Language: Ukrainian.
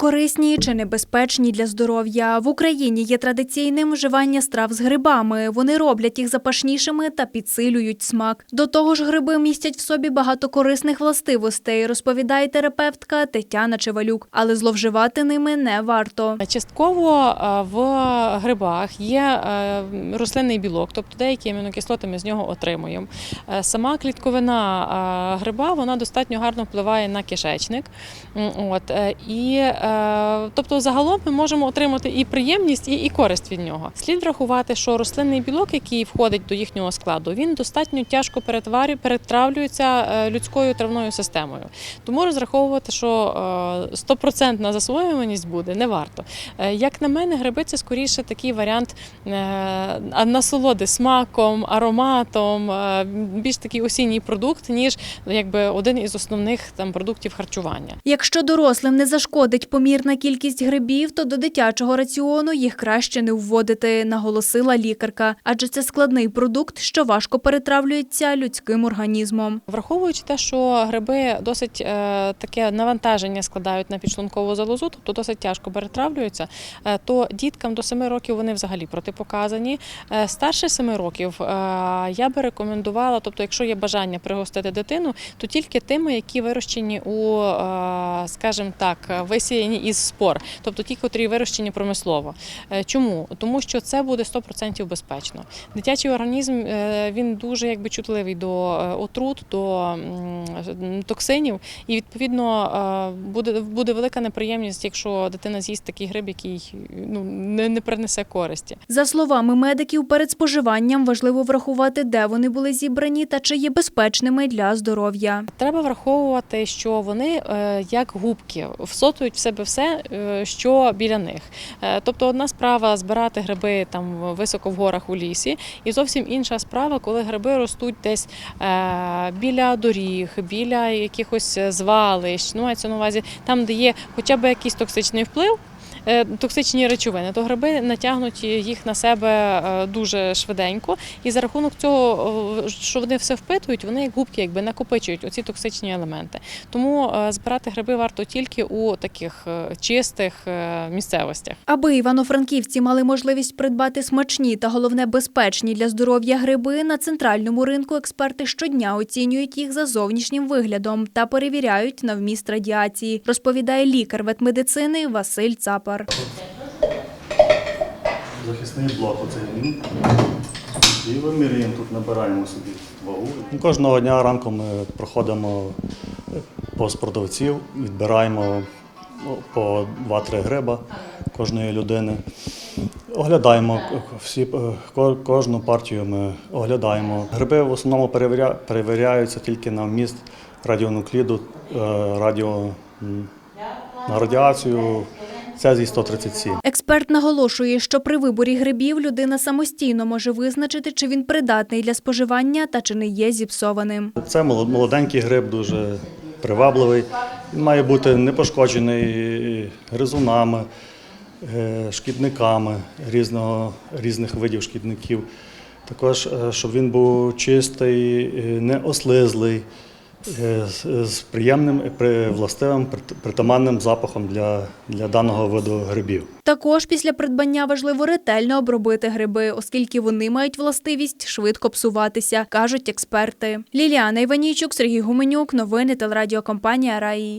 Корисні чи небезпечні для здоров'я в Україні є традиційним вживання страв з грибами. Вони роблять їх запашнішими та підсилюють смак. До того ж, гриби містять в собі багато корисних властивостей, розповідає терапевтка Тетяна Чевалюк. Але зловживати ними не варто. Частково е, в грибах є е, рослинний білок, тобто деякі амінокислоти ми з нього отримуємо. Е, Сама клітковина гриба вона достатньо гарно впливає на кишечник. От, і, тобто, загалом ми можемо отримати і приємність, і, і користь від нього. Слід врахувати, що рослинний білок, який входить до їхнього складу, він достатньо тяжко перетварю- перетравлюється е, людською травною системою. Тому розраховувати, що е, стопроцентна засвоюваність буде, не варто. Е, Як на мене, гриби це скоріше такий варіант е, насолоди смаком, ароматом, е, більш такий осінній продукт, ніж якби один із основних там продуктів харчування. Якщо дорослим не зашкодить помірна кількість грибів, то до дитячого раціону їх краще не вводити, наголосила лікарка. Адже це складний продукт, що важко перетравлюється людським організмом. Враховуючи те, що гриби досить е, таке навантаження складають на підшлункову залозу, тобто досить тяжко перетравлюються, е, то діткам до 7 років вони взагалі протипоказані. Е, старше 7 років я би рекомендувала, тобто, якщо є бажання пригостити дитину, то тільки тими, які вирощені у, скажімо так, висіяні із спор, тобто ті, котрі вирощені промислово. Е, Чому? Тому що це буде 100% безпечно. Дитячий організм е, він дуже якби чутливий до е, отрут, до токсинів, і відповідно буде, буде велика неприємність, якщо дитина з'їсть такий гриб, який ну не, не принесе користі. За словами медиків, перед споживанням важливо врахувати, де вони були зібрані та чи є безпечними для здоров'я. Треба враховувати, що вони як губки всотують в себе все, е, що біля них. Е, Тобто, одна справа збирати гриби там високо в горах у лісі, і зовсім інша справа, коли гриби ростуть десь е, біля доріг, біля якихось звалищ. Ну, мається на увазі там, де є хоча б якийсь токсичний вплив. Е, Токсичні речовини, то гриби натягнуть їх на себе е, дуже швиденько, і за рахунок цього, що вони все впитують, вони як губки якби накопичують оці токсичні елементи. Тому е, збирати гриби варто тільки у таких чистих місцевостях. Аби івано-франківці мали можливість придбати смачні та головне безпечні для здоров'я гриби, на центральному ринку експерти щодня оцінюють їх за зовнішнім виглядом та перевіряють на вміст радіації, розповідає лікар ветмедицини Василь Цапар. Захисний блок оцей він. І вимірюємо тут, набираємо собі вагу. Ну, Кожного дня ранку ми проходимо повз продавців, відбираємо по 2-3 гриба кожної людини. Оглядаємо всі, кожну партію ми оглядаємо. Гриби в основному перевіряються тільки на вміст радіонукліду, е, радіо, на радіацію цезій 137. Експерт наголошує, що при виборі грибів людина самостійно може визначити, чи він придатний для споживання та чи не є зіпсованим. Це молод- молоденький гриб, дуже привабливий. Він має бути не пошкоджений гризунами, е, шкідниками різного, різних видів шкідників. Також, е, щоб він був чистий, е, не ослизлий, з- з приємним, і властивим, прит- притаманним запахом для, для даного виду грибів. Також після придбання важливо ретельно обробити гриби, оскільки вони мають властивість швидко псуватися, кажуть експерти. Ліліана Іванійчук, Сергій Гуменюк, новини телерадіокомпанія Раї.